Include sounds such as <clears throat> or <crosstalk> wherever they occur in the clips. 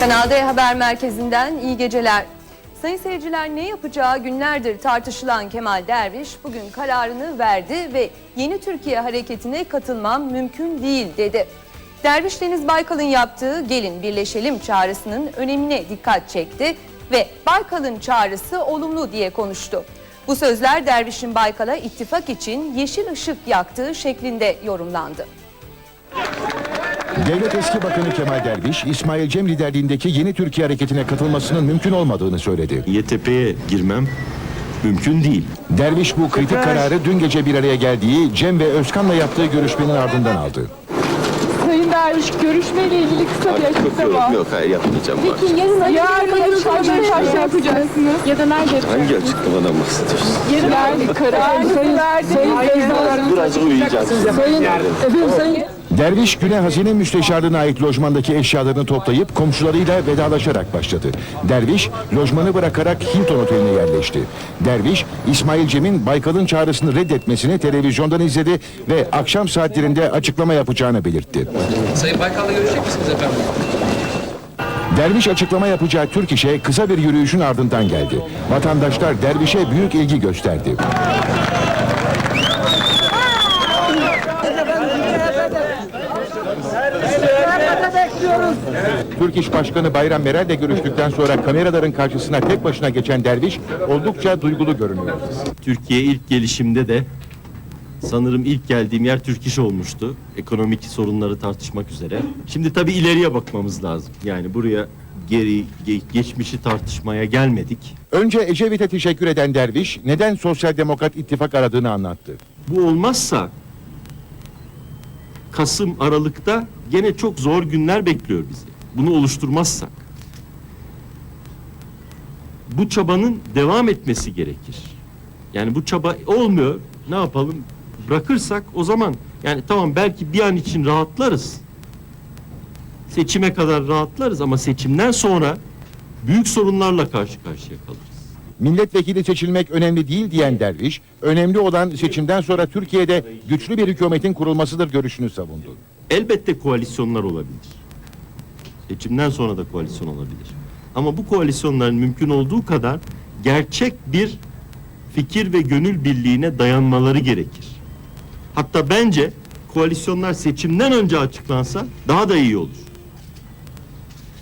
Kanal D Haber Merkezi'nden iyi geceler. Sayın seyirciler ne yapacağı günlerdir tartışılan Kemal Derviş bugün kararını verdi ve yeni Türkiye hareketine katılmam mümkün değil dedi. Derviş Deniz Baykal'ın yaptığı gelin birleşelim çağrısının önemine dikkat çekti ve Baykal'ın çağrısı olumlu diye konuştu. Bu sözler Derviş'in Baykal'a ittifak için yeşil ışık yaktığı şeklinde yorumlandı. Devlet eski bakanı Kemal Derviş, İsmail Cem liderliğindeki yeni Türkiye hareketine katılmasının mümkün olmadığını söyledi. YTP'ye girmem mümkün değil. Derviş bu kritik kararı dün gece bir araya geldiği Cem ve Özkan'la yaptığı görüşmenin ardından aldı. Sayın Derviş görüşmeyle ilgili kısa bir açıklama. yok hayır yapmayacağım. Peki yarın yarın röportaj yapacaksınız. Ya da nerede yapacaksınız? Hangi açıklamadan bahsediyorsun? Yarın kararınızı verdiniz. Birazcık uyuyacağım. Sayın, efendim sayın. Derviş güne hazine müsteşarlığına ait lojmandaki eşyalarını toplayıp komşularıyla vedalaşarak başladı. Derviş lojmanı bırakarak Hilton Oteli'ne yerleşti. Derviş İsmail Cem'in Baykal'ın çağrısını reddetmesini televizyondan izledi ve akşam saatlerinde açıklama yapacağını belirtti. Sayın Baykal'la görüşecek misiniz efendim? Derviş açıklama yapacağı Türk İş'e kısa bir yürüyüşün ardından geldi. Vatandaşlar Derviş'e büyük ilgi gösterdi. Türk İş Başkanı Bayram Merel'le görüştükten sonra kameraların karşısına tek başına geçen Derviş oldukça duygulu görünüyor. Türkiye ilk gelişimde de sanırım ilk geldiğim yer Türk İş olmuştu. Ekonomik sorunları tartışmak üzere. Şimdi tabii ileriye bakmamız lazım. Yani buraya geri ge- geçmişi tartışmaya gelmedik. Önce Ecevit'e teşekkür eden Derviş neden Sosyal Demokrat İttifak aradığını anlattı. Bu olmazsa Kasım Aralık'ta gene çok zor günler bekliyor bizi. Bunu oluşturmazsak. Bu çabanın devam etmesi gerekir. Yani bu çaba olmuyor. Ne yapalım? Bırakırsak o zaman yani tamam belki bir an için rahatlarız. Seçime kadar rahatlarız ama seçimden sonra büyük sorunlarla karşı karşıya kalırız. Milletvekili seçilmek önemli değil diyen Derviş, önemli olan seçimden sonra Türkiye'de güçlü bir hükümetin kurulmasıdır görüşünü savundu. Elbette koalisyonlar olabilir. Seçimden sonra da koalisyon olabilir. Ama bu koalisyonların mümkün olduğu kadar gerçek bir fikir ve gönül birliğine dayanmaları gerekir. Hatta bence koalisyonlar seçimden önce açıklansa daha da iyi olur.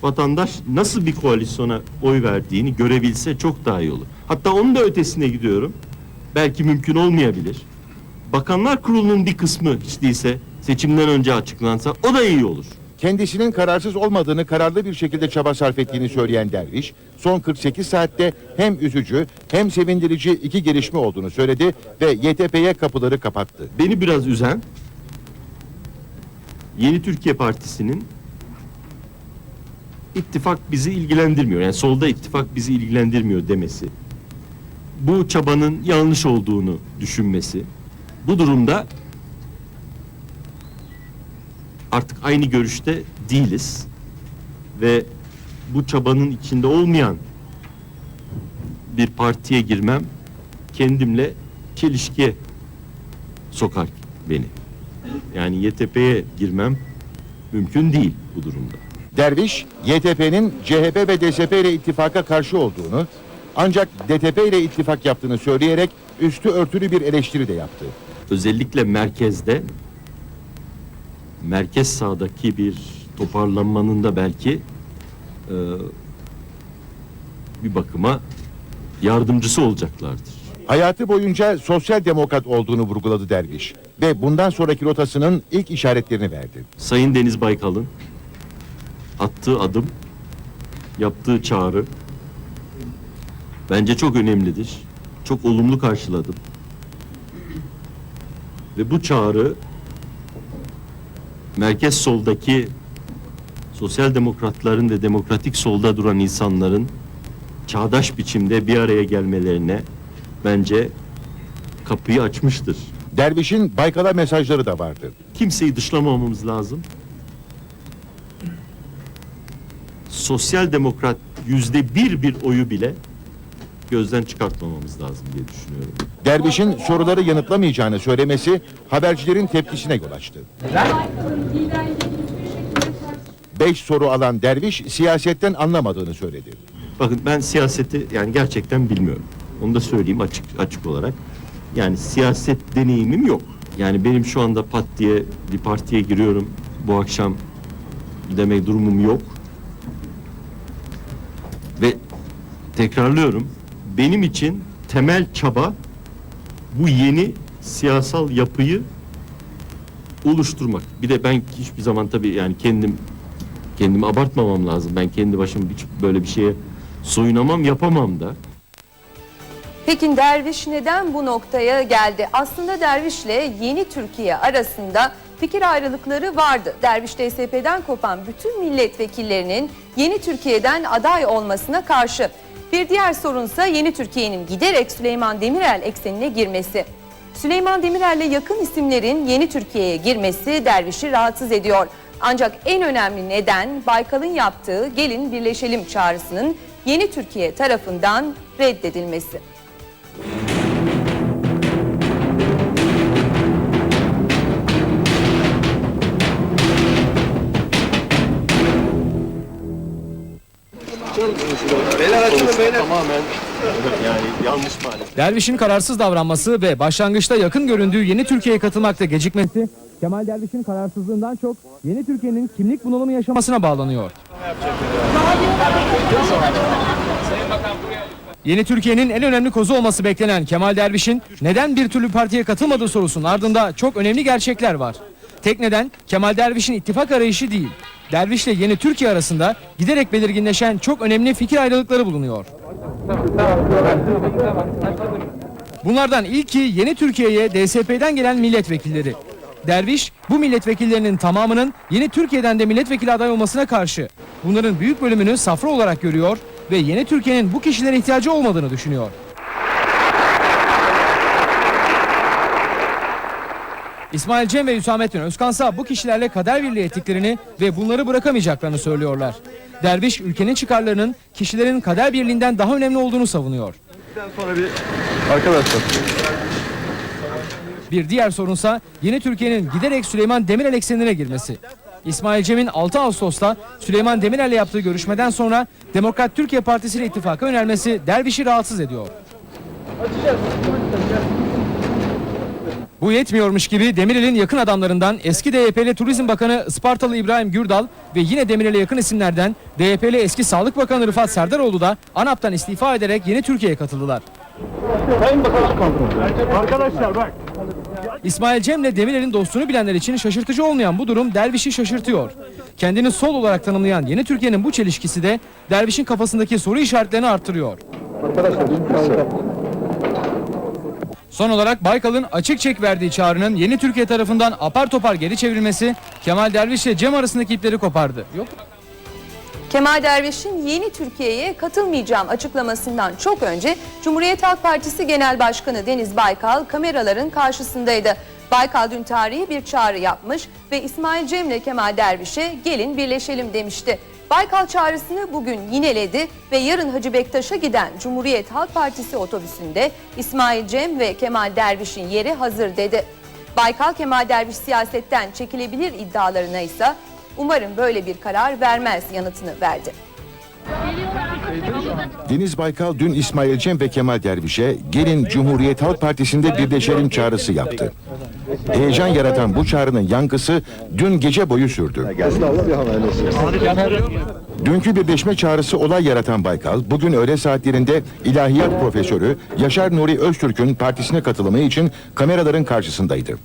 Vatandaş nasıl bir koalisyona oy verdiğini görebilse çok daha iyi olur. Hatta onun da ötesine gidiyorum. Belki mümkün olmayabilir. Bakanlar Kurulu'nun bir kısmı hiç değilse seçimden önce açıklansa o da iyi olur. Kendisinin kararsız olmadığını kararlı bir şekilde çaba sarf ettiğini söyleyen Derviş, son 48 saatte hem üzücü hem sevindirici iki gelişme olduğunu söyledi ve YTP'ye kapıları kapattı. Beni biraz üzen Yeni Türkiye Partisi'nin ittifak bizi ilgilendirmiyor. Yani solda ittifak bizi ilgilendirmiyor demesi. Bu çabanın yanlış olduğunu düşünmesi. Bu durumda artık aynı görüşte değiliz. Ve bu çabanın içinde olmayan bir partiye girmem kendimle çelişkiye sokar beni. Yani YTP'ye girmem mümkün değil bu durumda. Derviş, YTP'nin CHP ve DSP ile ittifaka karşı olduğunu, ancak DTP ile ittifak yaptığını söyleyerek üstü örtülü bir eleştiri de yaptı. Özellikle merkezde merkez sağdaki bir toparlanmanın da belki e, bir bakıma yardımcısı olacaklardır. Hayatı boyunca sosyal demokrat olduğunu vurguladı Derviş ve bundan sonraki rotasının ilk işaretlerini verdi. Sayın Deniz Baykal'ın attığı adım, yaptığı çağrı bence çok önemlidir. Çok olumlu karşıladım. Ve bu çağrı merkez soldaki sosyal demokratların ve demokratik solda duran insanların çağdaş biçimde bir araya gelmelerine bence kapıyı açmıştır. Derviş'in Baykal'a mesajları da vardı. Kimseyi dışlamamamız lazım. Sosyal demokrat yüzde bir bir oyu bile gözden çıkartmamamız lazım diye düşünüyorum. Derviş'in soruları yanıtlamayacağını söylemesi habercilerin tepkisine yol açtı. Beş soru alan Derviş siyasetten anlamadığını söyledi. Bakın ben siyaseti yani gerçekten bilmiyorum. Onu da söyleyeyim açık açık olarak. Yani siyaset deneyimim yok. Yani benim şu anda pat diye bir partiye giriyorum bu akşam demek durumum yok. Ve tekrarlıyorum. Benim için temel çaba bu yeni siyasal yapıyı oluşturmak. Bir de ben hiçbir zaman tabii yani kendim kendimi abartmamam lazım. Ben kendi başıma hiç böyle bir şeye soyunamam, yapamam da. Peki Derviş neden bu noktaya geldi? Aslında Derviş'le yeni Türkiye arasında fikir ayrılıkları vardı. Derviş DSP'den kopan bütün milletvekillerinin yeni Türkiye'den aday olmasına karşı. Bir diğer sorunsa yeni Türkiye'nin giderek Süleyman Demirel eksenine girmesi. Süleyman Demirel'le yakın isimlerin yeni Türkiye'ye girmesi Derviş'i rahatsız ediyor. Ancak en önemli neden Baykal'ın yaptığı gelin birleşelim çağrısının yeni Türkiye tarafından reddedilmesi. Tamamen yani yanlış maalesef. Derviş'in kararsız davranması ve başlangıçta yakın göründüğü yeni Türkiye'ye katılmakta gecikmesi, Kemal Derviş'in kararsızlığından çok yeni Türkiye'nin kimlik bunalımı yaşamasına bağlanıyor. Yeni Türkiye'nin en önemli kozu olması beklenen Kemal Derviş'in neden bir türlü partiye katılmadığı sorusunun ardında çok önemli gerçekler var. Tek neden Kemal Derviş'in ittifak arayışı değil. Derviş'le yeni Türkiye arasında giderek belirginleşen çok önemli fikir ayrılıkları bulunuyor. Bunlardan ilki yeni Türkiye'ye DSP'den gelen milletvekilleri. Derviş bu milletvekillerinin tamamının yeni Türkiye'den de milletvekili aday olmasına karşı. Bunların büyük bölümünü safra olarak görüyor ve yeni Türkiye'nin bu kişilere ihtiyacı olmadığını düşünüyor. İsmail Cem ve Hüsamettin Özkansa bu kişilerle kader birliği ettiklerini ve bunları bırakamayacaklarını söylüyorlar. Derviş ülkenin çıkarlarının kişilerin kader birliğinden daha önemli olduğunu savunuyor. Bir diğer sorunsa yeni Türkiye'nin giderek Süleyman Demirel eksenine girmesi. İsmail Cem'in 6 Ağustos'ta Süleyman Demirel'le yaptığı görüşmeden sonra Demokrat Türkiye Partisi ile ittifaka önermesi Derviş'i rahatsız ediyor. Bu yetmiyormuş gibi Demirel'in yakın adamlarından eski DYP'li Turizm Bakanı Ispartalı İbrahim Gürdal ve yine Demirel'e yakın isimlerden DYP'li eski Sağlık Bakanı Rıfat Serdaroğlu da ANAP'tan istifa ederek yeni Türkiye'ye katıldılar. İsmail Cem'le Demirel'in dostluğunu bilenler için şaşırtıcı olmayan bu durum Derviş'i şaşırtıyor. Kendini sol olarak tanımlayan yeni Türkiye'nin bu çelişkisi de Derviş'in kafasındaki soru işaretlerini arttırıyor. Son olarak Baykal'ın açık çek verdiği çağrının yeni Türkiye tarafından apar topar geri çevrilmesi Kemal Derviş ile Cem arasındaki ipleri kopardı. Yok Kemal Derviş'in yeni Türkiye'ye katılmayacağım açıklamasından çok önce Cumhuriyet Halk Partisi Genel Başkanı Deniz Baykal kameraların karşısındaydı. Baykal dün tarihi bir çağrı yapmış ve İsmail Cem'le Kemal Derviş'e gelin birleşelim demişti. Baykal çağrısını bugün yineledi ve yarın Hacı Bektaş'a giden Cumhuriyet Halk Partisi otobüsünde İsmail Cem ve Kemal Derviş'in yeri hazır dedi. Baykal Kemal Derviş siyasetten çekilebilir iddialarına ise umarım böyle bir karar vermez yanıtını verdi. Deniz Baykal dün İsmail Cem ve Kemal Derviş'e gelin Cumhuriyet Halk Partisi'nde birleşelim çağrısı yaptı. Heyecan yaratan bu çağrının yankısı dün gece boyu sürdü. Dünkü birleşme çağrısı olay yaratan Baykal, bugün öğle saatlerinde ilahiyat profesörü Yaşar Nuri Öztürk'ün partisine katılımı için kameraların karşısındaydı.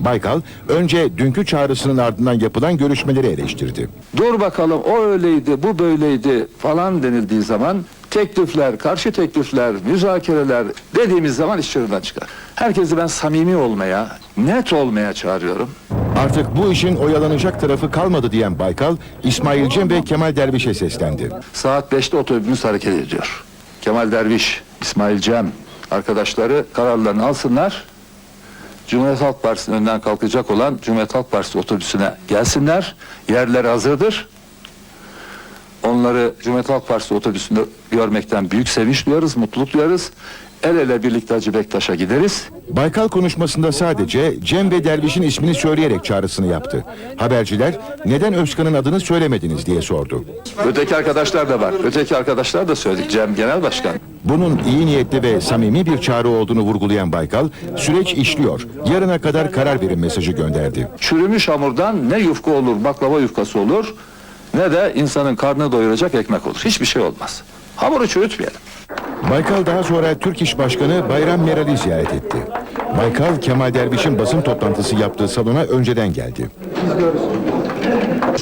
Baykal, önce dünkü çağrısının ardından yapılan görüşmeleri eleştirdi. dur bakalım o öyleydi bu böyleydi falan denildiği zaman teklifler, karşı teklifler, müzakereler dediğimiz zaman iş çığırından çıkar. Herkesi ben samimi olmaya, net olmaya çağırıyorum. Artık bu işin oyalanacak tarafı kalmadı diyen Baykal, İsmail Cem ve Kemal Derviş'e seslendi. Saat 5'te otobüsümüz hareket ediyor. Kemal Derviş, İsmail Cem arkadaşları kararlarını alsınlar. Cumhuriyet Halk Partisi'nin önden kalkacak olan Cumhuriyet Halk Partisi otobüsüne gelsinler. Yerler hazırdır. Onları Cumhuriyet Halk Partisi otobüsünde görmekten büyük sevinç duyarız, mutluluk duyarız. El ele birlikte Hacı Bektaş'a gideriz. Baykal konuşmasında sadece Cem ve Derviş'in ismini söyleyerek çağrısını yaptı. Haberciler neden Özkan'ın adını söylemediniz diye sordu. Öteki arkadaşlar da var. Öteki arkadaşlar da söyledik. Cem Genel Başkan. Bunun iyi niyetli ve samimi bir çağrı olduğunu vurgulayan Baykal, süreç işliyor, yarına kadar karar verin mesajı gönderdi. Çürümüş hamurdan ne yufka olur, baklava yufkası olur, ne de insanın karnını doyuracak ekmek olur. Hiçbir şey olmaz. Hamuru çürütmeyelim. Baykal daha sonra Türk İş Başkanı Bayram Meral'i ziyaret etti. Baykal, Kemal Derviş'in basın toplantısı yaptığı salona önceden geldi.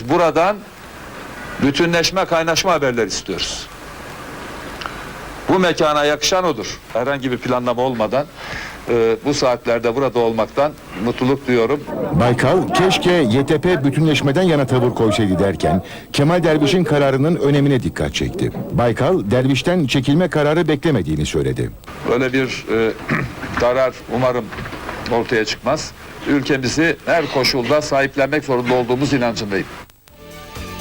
Buradan bütünleşme, kaynaşma haberler istiyoruz. Bu mekana yakışan odur. Herhangi bir planlama olmadan e, bu saatlerde burada olmaktan mutluluk duyuyorum. Baykal, keşke YTP bütünleşmeden yana tavır koysaydı derken, Kemal Derviş'in kararının önemine dikkat çekti. Baykal, Derviş'ten çekilme kararı beklemediğini söyledi. Böyle bir e, <clears throat> karar umarım ortaya çıkmaz. Ülkemizi her koşulda sahiplenmek zorunda olduğumuz inancındayım.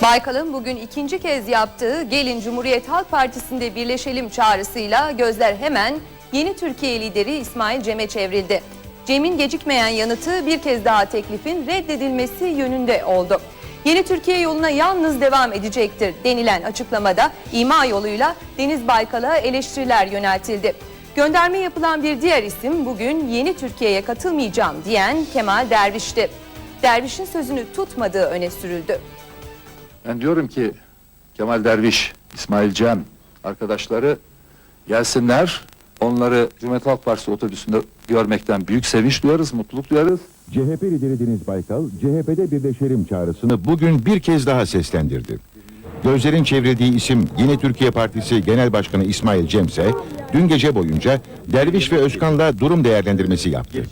Baykal'ın bugün ikinci kez yaptığı Gelin Cumhuriyet Halk Partisi'nde birleşelim çağrısıyla gözler hemen yeni Türkiye lideri İsmail Cem'e çevrildi. Cem'in gecikmeyen yanıtı bir kez daha teklifin reddedilmesi yönünde oldu. Yeni Türkiye yoluna yalnız devam edecektir denilen açıklamada ima yoluyla Deniz Baykal'a eleştiriler yöneltildi. Gönderme yapılan bir diğer isim bugün Yeni Türkiye'ye katılmayacağım diyen Kemal Derviş'ti. Derviş'in sözünü tutmadığı öne sürüldü. Ben diyorum ki Kemal Derviş, İsmail Cem arkadaşları gelsinler. Onları Cumhuriyet Halk Partisi otobüsünde görmekten büyük sevinç duyarız, mutluluk duyarız. CHP lideri Deniz Baykal, CHP'de birleşelim çağrısını bugün bir kez daha seslendirdi. Gözlerin çevrildiği isim Yeni Türkiye Partisi Genel Başkanı İsmail Cem ise dün gece boyunca Derviş ve Özkan'la durum değerlendirmesi yaptı.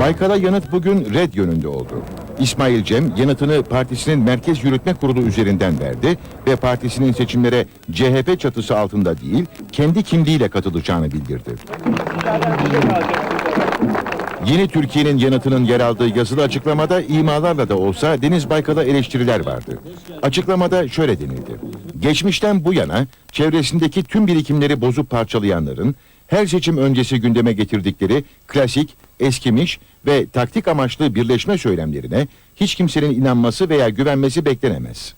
Baykal'a yanıt bugün red yönünde oldu. İsmail Cem yanıtını partisinin Merkez Yürütme Kurulu üzerinden verdi ve partisinin seçimlere CHP çatısı altında değil, kendi kimliğiyle katılacağını bildirdi. Yeni Türkiye'nin yanıtının yer aldığı yazılı açıklamada imalarla da olsa Deniz Baykal'a eleştiriler vardı. Açıklamada şöyle denildi. Geçmişten bu yana çevresindeki tüm birikimleri bozup parçalayanların her seçim öncesi gündeme getirdikleri klasik, eskimiş ve taktik amaçlı birleşme söylemlerine hiç kimsenin inanması veya güvenmesi beklenemez.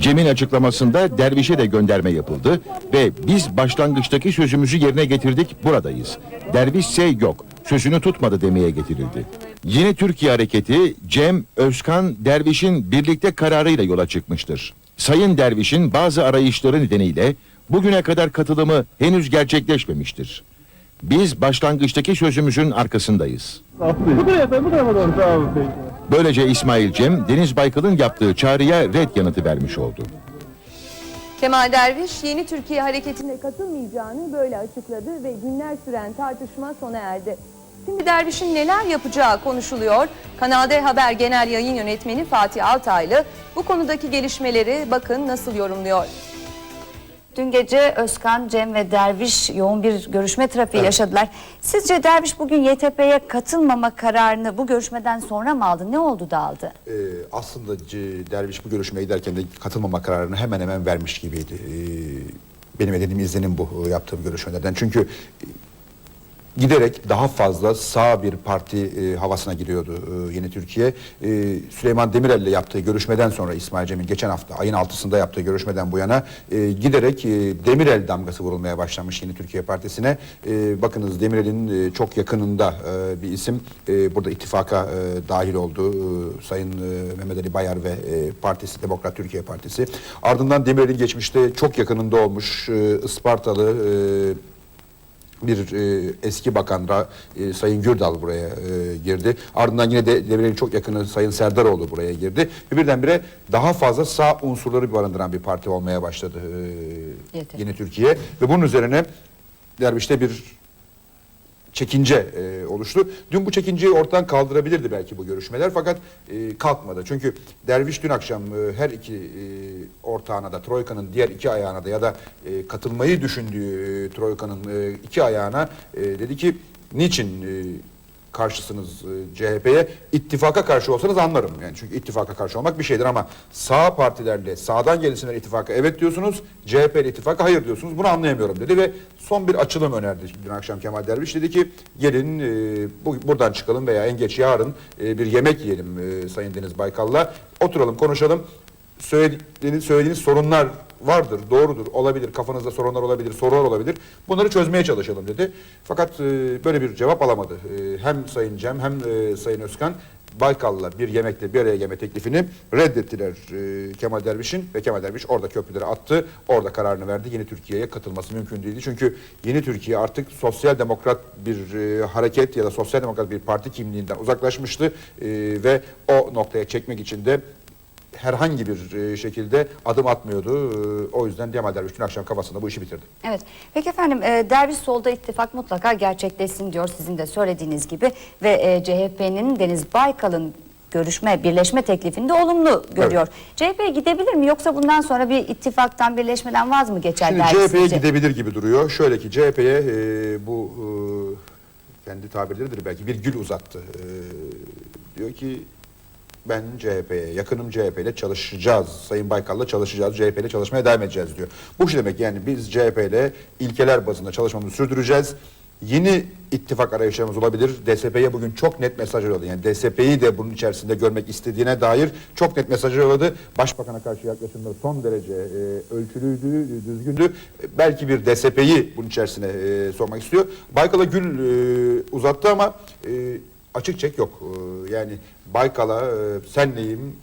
Cem'in açıklamasında dervişe de gönderme yapıldı ve biz başlangıçtaki sözümüzü yerine getirdik buradayız. Derviş ise yok sözünü tutmadı demeye getirildi. Yeni Türkiye Hareketi Cem, Özkan, Derviş'in birlikte kararıyla yola çıkmıştır. Sayın Derviş'in bazı arayışları nedeniyle bugüne kadar katılımı henüz gerçekleşmemiştir. Biz başlangıçtaki sözümüzün arkasındayız. Böylece İsmail Cem, Deniz Baykal'ın yaptığı çağrıya red yanıtı vermiş oldu. Kemal Derviş yeni Türkiye hareketine katılmayacağını böyle açıkladı ve günler süren tartışma sona erdi. Şimdi Derviş'in neler yapacağı konuşuluyor. Kanal D Haber Genel Yayın Yönetmeni Fatih Altaylı bu konudaki gelişmeleri bakın nasıl yorumluyor. Dün gece Özkan, Cem ve Derviş yoğun bir görüşme trafiği yaşadılar. Sizce Derviş bugün YTP'ye katılmama kararını bu görüşmeden sonra mı aldı? Ne oldu da aldı? Ee, aslında Derviş bu görüşmeye giderken de katılmama kararını hemen hemen vermiş gibiydi. Ee, benim edindiğim izlenim bu yaptığım görüşmelerden. Çünkü giderek daha fazla sağ bir parti e, havasına giriyordu e, Yeni Türkiye. E, Süleyman Demirel ile yaptığı görüşmeden sonra İsmail Cem'in geçen hafta ayın altısında yaptığı görüşmeden bu yana e, giderek e, Demirel damgası vurulmaya başlamış Yeni Türkiye Partisi'ne. E, bakınız Demirel'in e, çok yakınında e, bir isim e, burada ittifaka e, dahil oldu. E, Sayın e, Mehmet Ali Bayar ve e, partisi Demokrat Türkiye Partisi. Ardından Demirel'in geçmişte çok yakınında olmuş e, Ispartalı e, bir e, eski bakan Ra- e, Sayın Gürdal buraya e, girdi. Ardından yine de Demirel'in çok yakını Sayın Serdaroğlu buraya girdi. Ve birdenbire daha fazla sağ unsurları barındıran bir parti olmaya başladı e, Yeter. Yeni Türkiye. Ve bunun üzerine Derviş'te bir çekince e, oluştu. Dün bu çekinceyi ortadan kaldırabilirdi belki bu görüşmeler fakat e, kalkmadı. Çünkü Derviş dün akşam e, her iki e, ortağına da Troika'nın diğer iki ayağına da ya da e, katılmayı düşündüğü e, Troika'nın e, iki ayağına e, dedi ki niçin e, karşısınız e, CHP'ye ittifaka karşı olsanız anlarım. Yani çünkü ittifaka karşı olmak bir şeydir ama sağ partilerle sağdan gelsinler ittifaka evet diyorsunuz. CHP ile ittifaka hayır diyorsunuz. Bunu anlayamıyorum dedi ve son bir açılım önerdi dün akşam Kemal Derviş. Dedi ki gelin e, bu, buradan çıkalım veya en geç yarın e, bir yemek yiyelim e, Sayın Deniz Baykal'la. Oturalım konuşalım. Söylediğiniz, söylediğiniz sorunlar vardır, doğrudur, olabilir, kafanızda sorunlar olabilir, sorular olabilir. Bunları çözmeye çalışalım dedi. Fakat e, böyle bir cevap alamadı. E, hem Sayın Cem hem e, Sayın Özkan Baykal'la bir yemekte bir araya gelme teklifini reddettiler e, Kemal Derviş'in ve Kemal Derviş orada köprüleri attı. Orada kararını verdi. Yeni Türkiye'ye katılması mümkün değildi. Çünkü Yeni Türkiye artık sosyal demokrat bir e, hareket ya da sosyal demokrat bir parti kimliğinden uzaklaşmıştı E, ve o noktaya çekmek için de herhangi bir e, şekilde adım atmıyordu. E, O yüzden Kemal Derviş dün akşam kafasında bu işi bitirdi. Evet. Peki efendim e, Derviş solda ittifak mutlaka gerçekleşsin diyor sizin de söylediğiniz gibi ve CHP'nin Deniz Baykal'ın görüşme, birleşme teklifini de olumlu görüyor. CHP gidebilir mi yoksa bundan sonra bir ittifaktan, birleşmeden vaz mı geçer Şimdi CHP'ye gidebilir gibi duruyor. Şöyle ki CHP'ye e, bu e, kendi tabirleridir belki bir gül uzattı. E, diyor ki ben CHP'ye yakınım CHP ile çalışacağız. Sayın Baykal'la çalışacağız. CHP ile çalışmaya devam edeceğiz diyor. Bu şu demek yani biz CHP ile ilkeler bazında çalışmamızı sürdüreceğiz. Yeni ittifak arayışlarımız olabilir. DSP'ye bugün çok net mesaj yolladı. Yani DSP'yi de bunun içerisinde görmek istediğine dair çok net mesaj yolladı. Başbakan'a karşı yaklaşımları son derece e, ölçülüydü, düzgündü. E, belki bir DSP'yi bunun içerisine e, sormak istiyor. Baykal'a gül e, uzattı ama e, açık çek yok. E, yani Baykal'a e, senleyim,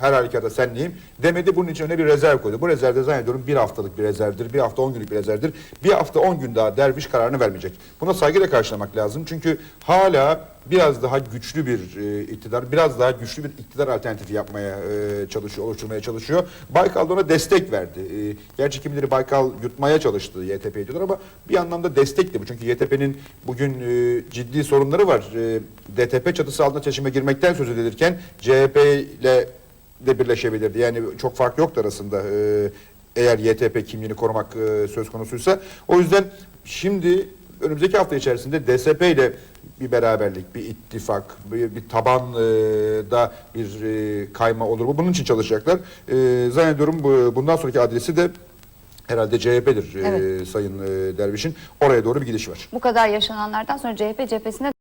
her halükarda senleyim demedi. Bunun için öne bir rezerv koydu. Bu rezervde zannediyorum bir haftalık bir rezervdir. Bir hafta on günlük bir rezervdir. Bir hafta on gün daha derviş kararını vermeyecek. Buna saygıyla karşılamak lazım. Çünkü hala biraz daha güçlü bir e, iktidar, biraz daha güçlü bir iktidar alternatifi yapmaya e, çalışıyor, oluşturmaya çalışıyor. Baykal da ona destek verdi. E, gerçi kimileri Baykal yutmaya çalıştı YTP diyorlar ama bir anlamda destekti bu. Çünkü YTP'nin bugün e, ciddi sorunları var. E, DTP çatısı altında seçime girmekten söz edilirken CHP ile de birleşebilirdi. Yani çok fark yoktu arasında e, eğer YTP kimliğini korumak e, söz konusuysa. O yüzden şimdi önümüzdeki hafta içerisinde DSP ile bir beraberlik, bir ittifak, bir, bir tabanda bir e, kayma olur mu? Bunun için çalışacaklar. E, zannediyorum bu, bundan sonraki adresi de herhalde CHP'dir e, Evet. Sayın e, Derviş'in. Oraya doğru bir gidiş var. Bu kadar yaşananlardan sonra CHP cephesinde